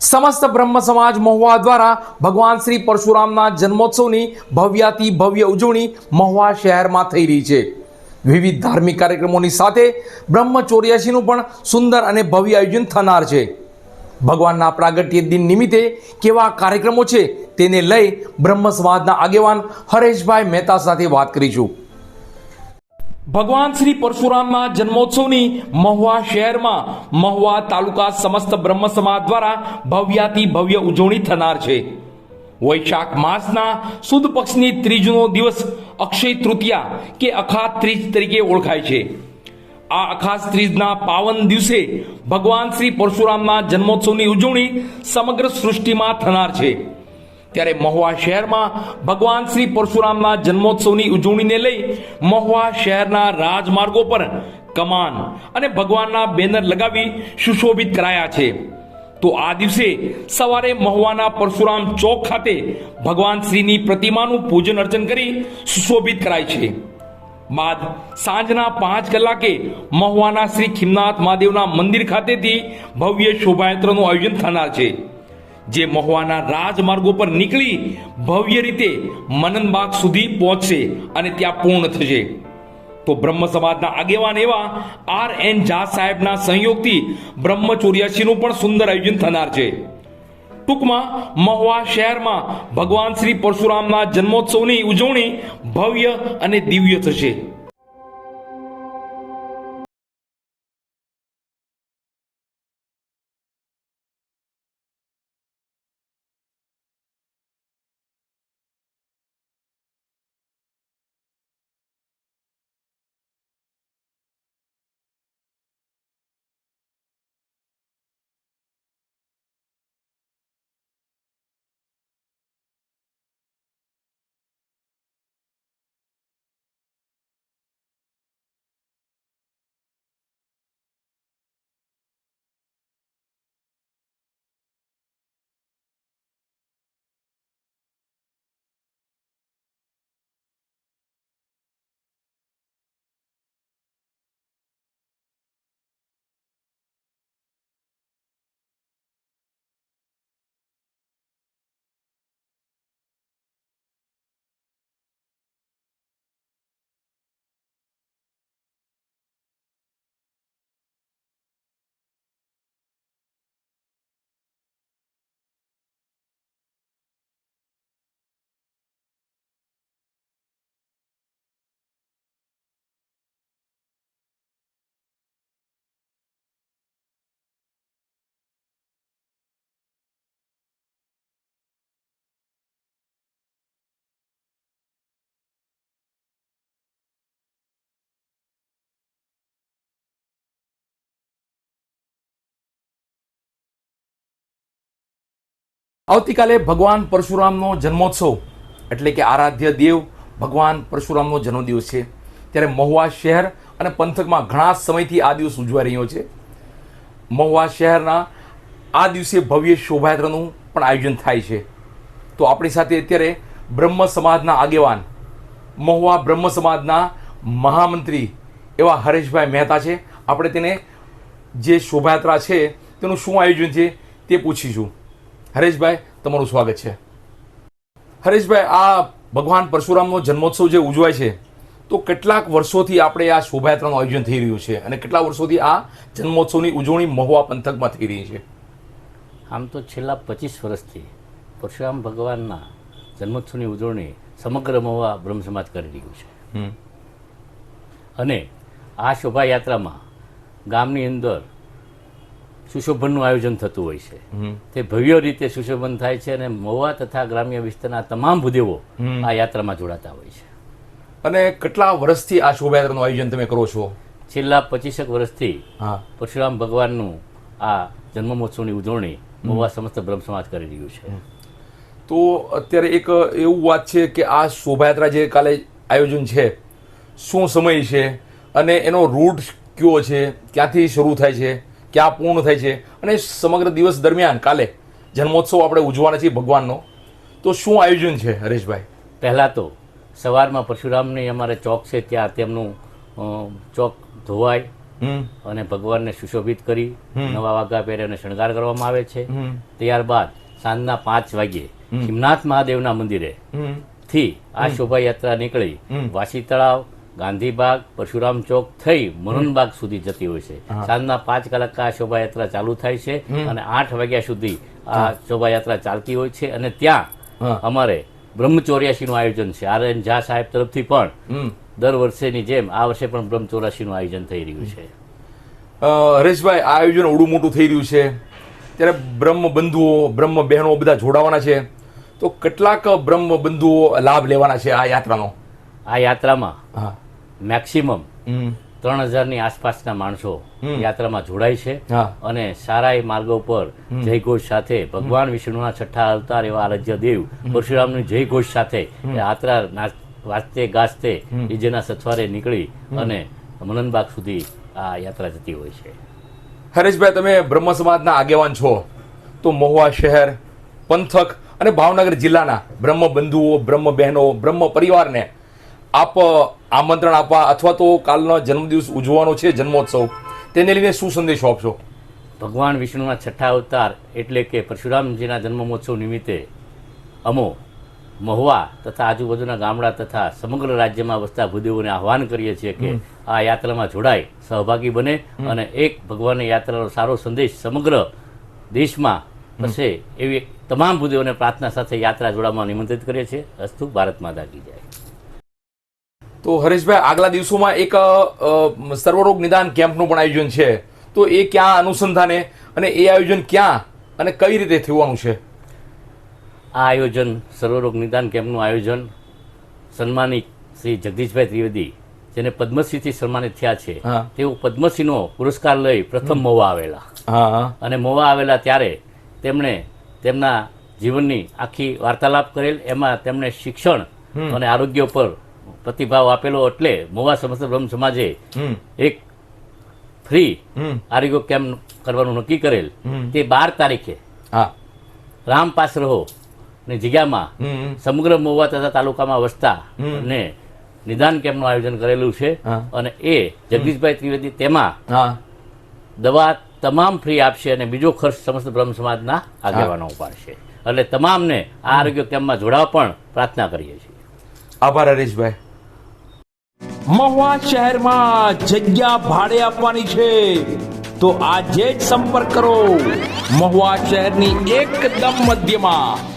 સમસ્ત બ્રહ્મ સમાજ મહુવા દ્વારા ભગવાન શ્રી પરશુરામના જન્મોત્સવની ભવ્યાતિ ભવ્ય ઉજવણી મહુવા શહેરમાં થઈ રહી છે. વિવિધ ધાર્મિક કાર્યક્રમોની સાથે બ્રહ્મ ચોર્યાસીનું પણ સુંદર અને ભવ્ય આયોજન થનાર છે. ભગવાનના પ્રાગટ્ય દિન નિમિત્તે કેવા કાર્યક્રમો છે તેને લઈ બ્રહ્મ સમાજના આગેવાન હરેશભાઈ મહેતા સાથે વાત કરીશું. ભગવાન શ્રી પરશુરામના જન્મોત્સવની મહુવા શહેરમાં મહુવા તાલુકા સમસ્ત બ્રહ્મ સમાજ દ્વારા ભવ્યાતિ ભવ્ય ઉજવણી થનાર છે. વૈશાખ માસના સુદ પક્ષની ત્રીજનો દિવસ અક્ષય તૃતીયા કે અખાત ત્રીજ તરીકે ઓળખાય છે. આ અખાસ ત્રીજના પાવન દિવસે ભગવાન શ્રી પરશુરામના જન્મોત્સવની ઉજવણી સમગ્ર સૃષ્ટિમાં થનાર છે. ત્યારે મહુવા શહેરમાં ભગવાન શ્રી પરશુરામના જન્મોત્સવની ઉજવણીને લઈ મહુવા શહેરના રાજમાર્ગો પર કમાન અને ભગવાનના બેનર લગાવી સુશોભિત કરાયા છે. તો આ દિવસે સવારે મહુવાના પરશુરામ ચોક ખાતે ભગવાન શ્રીની પ્રતિમાનું પૂજન અર્ચન કરી સુશોભિત કરાય છે. બાદ સાંજના પાંચ કલાકે મહુવાના શ્રી ખિમનાથ મહાદેવના મંદિર ખાતેથી ભવ્ય શોભાયાત્રાનું આયોજન થનાર છે. જે મહુવાના રાજમાર્ગો પર નીકળી ભવ્ય રીતે મનનબાગ સુધી પહોંચશે અને ત્યાં પૂર્ણ થશે. તો બ્રહ્મ સમાજના આગેવાન એવા આર એન ઝા સાહેબના સંયોગથી બ્રહ્મ ચોર્યાસીનું પણ સુંદર આયોજન થનાર છે. ટૂંકમાં મહુવા શહેરમાં ભગવાન શ્રી પરશુરામના જન્મોત્સવની ઉજવણી ભવ્ય અને દિવ્ય થશે. આવતીકાલે ભગવાન પરશુરામનો જન્મોત્સવ, એટલે કે આરાધ્ય દેવ ભગવાન પરશુરામનો જન્મદિવસ છે. ત્યારે મહુવા શહેર અને પંથકમાં ઘણા સમયથી આ દિવસ ઉજવાઈ રહ્યો છે. મહુવા શહેરના આ દિવસે ભવ્ય શોભાયાત્રાનું પણ આયોજન થાય છે. તો આપણી સાથે અત્યારે બ્રહ્મ સમાજના આગેવાન, મહુવા બ્રહ્મ સમાજના મહામંત્રી એવા હરેશભાઈ મહેતા છે. આપણે તેને જે શોભાયાત્રા છે, તેનું શું આયોજન છે તે પૂછીશું. હરેશભાઈ તમારું સ્વાગત છે. હરેશભાઈ આ ભગવાન પરશુરામનો જન્મોત્સવ જે ઉજવાય છે તો કેટલાક વર્ષોથી આપણે આ શોભાયાત્રાનું આયોજન થઈ રહ્યું છે અને કેટલા વર્ષોથી આ જન્મોત્સવની ઉજવણી મહુવા પંથકમાં થઈ રહી છે? આમ તો છેલ્લા પચીસ વર્ષથી પરશુરામ ભગવાનના જન્મોત્સવની ઉજવણી સમગ્ર મહુવા બ્રહ્મ સમાજ કરી રહ્યું છે. અને આ શોભાયાત્રામાં ગામની અંદર સુશોભનનું આયોજન થતું હોય છે. તે ભવ્ય રીતે સુશોભન થાય છે અને મહુવા તથા ગ્રામ્ય વિસ્તારના તમામ ભૂદેવો આ યાત્રામાં જોડાતા હોય છે. અને કેટલા વર્ષથી આ શોભાયાત્રાનું આયોજન તમે કરો છો? છેલ્લા પચીસેક વર્ષથી પરશુરામ ભગવાનનું આ જન્મોત્સવની ઉજવણી મહુવા સમસ્ત બ્રહ્મ સમાજ કરી રહ્યું છે. તો અત્યારે એક એવું વાત છે કે આ શોભાયાત્રા જે કાલે આયોજન છે શું સમય છે અને એનો રૂટ કયો છે ક્યાંથી શરૂ થાય છે? ક્યાં પૂર્ણ થાય છે? અને સમગ્ર દિવસ દરમિયાન કાલે જન્મોત્સવ આપણે ઉજવાના છીએ ભગવાનનો. તો શું આયોજન છે હરેશભાઈ? પહેલાં તો સવારમાં પરશુરામની અમારે ચોક છે ત્યાં તેમનું ચોક ધોવાય અને ભગવાનને સુશોભિત કરી નવા વાઘા પહેરી અને શણગાર કરવામાં આવે છે. ત્યારબાદ સાંજના પાંચ વાગ્યે શિવનાથ મહાદેવના મંદિરે થી આ શોભાયાત્રા નીકળી વાસી તળાવ ગાંધીબાગ પરશુરામ ચોક થઈ મરણબાગ સુધી જતી હોય છે. સાંજના પાંચ કલાક આ શોભાયાત્રા ચાલુ થાય છે અને આઠ વાગ્યા સુધી આ શોભાયાત્રા ચાલતી હોય છે અને ત્યાં. અમારે બ્રહ્મચોર્યાસીનું આયોજન છે. આર એન ઝા સાહેબ તરફથી પણ દર વર્ષેની જેમ આ વર્ષે પણ બ્રહ્મચોરાશીનું આયોજન થઈ રહ્યું છે. હરેશભાઈ આ આયોજન ઉડું મોટું થઈ રહ્યું છે. ત્યારે બ્રહ્મ બંધુઓ બ્રહ્મ બહેનો બધા જોડાવાના છે. તો કેટલાક બ્રહ્મ બંધુઓ લાભ લેવાના છે આ યાત્રાનો? આ યાત્રામાં મેક્સિમમ ત્રણ હજારની આસપાસના માણસો યાત્રામાં જોડાય છે અને સારાય માર્ગો પર જયઘોષ સાથે ભગવાન વિષ્ણુના છઠ્ઠા અવતાર એવા આરાધ્ય દેવ પરશુરામની જય ઘોષ સાથે એ યાત્રા વાંચતે ગાજતે ડીજેના સથવારે નીકળી અને મનનબાગ સુધી આ યાત્રા જતી હોય છે. હરેશભાઈ તમે બ્રહ્મ સમાજના આગેવાન છો. તો મહુવા શહેર પંથક અને ભાવનગર જિલ્લાના બ્રહ્મ બંધુઓ બ્રહ્મ બહેનો બ્રહ્મ પરિવારને આપ આમંત્રણ આપવા અથવા તો કાલનો જન્મદિવસ ઉજવવાનો છે જન્મોત્સવ. તેને લઈને શું સંદેશો આપશો? ભગવાન વિષ્ણુના છઠ્ઠા અવતાર એટલે કે પરશુરામજીના જન્મોત્સવ નિમિત્તે અમો મહુવા તથા આજુબાજુના ગામડા તથા સમગ્ર રાજ્યમાં વસતા ભૂદેવોને આહવાન કરીએ છીએ કે આ યાત્રામાં જોડાય સહભાગી બને અને એક ભગવાનની યાત્રાનો સારો સંદેશ સમગ્ર દેશમાં હશે એવી તમામ ભૂદેવોને પ્રાર્થના સાથે યાત્રા જોડાવા નિમંત્રિત કરીએ છીએ. અસ્તુ ભારત માતા કી જાય. તો હરેશભાઈ આગલા દિવસોમાં એક સર્વરોગ નિદાન કેમ્પનું પણ આયોજન છે. તો એ ક્યાં અનુસંધાને અને એ આયોજન ક્યાં અને કઈ રીતે થવાનું છે? આ આયોજન સર્વરોગ નિદાન કેમ્પનું આયોજન સન્માનિત શ્રી જગદીશભાઈ ત્રિવેદી જેને પદ્મશ્રીથી સન્માનિત થયા છે. તેઓ પદ્મશ્રીનો પુરસ્કાર લઈ પ્રથમ મોવા આવેલા. અને મોવા આવેલા ત્યારે તેમણે તેમના જીવનની આખી વાર્તાલાપ કરેલ એમાં તેમણે શિક્ષણ અને આરોગ્ય પર પ્રતિભાવ આપેલો એટલે મોવા સમસ્ત બ્રહ્મ સમાજે એક ફ્રી આરોગ્ય કેમ્પ કરવાનું નક્કી કરેલ? તે બાર તારીખે રામ પાસ રહો ને જગ્યામાં સમગ્ર મોવા તથા તાલુકામાં વસતા અને નિદાન કેમ્પનું આયોજન કરેલું છે. અને એ જગદીશભાઈ ત્રિવેદી તેમાં દવા તમામ ફ્રી આપશે અને બીજો ખર્ચ સમસ્ત બ્રહ્મ સમાજના આગેવાનો ઉપાડશે. એટલે તમામને આ આરોગ્ય કેમ્પમાં જોડાવા પણ પ્રાર્થના કરીએ છીએ. આભાર, હરેશભાઈ. મહુવા શહેરમાં જગ્યા ભાડે આપવાની છે. તો આજે જ સંપર્ક કરો મહુવા શહેરની એકદમ મધ્યમાં.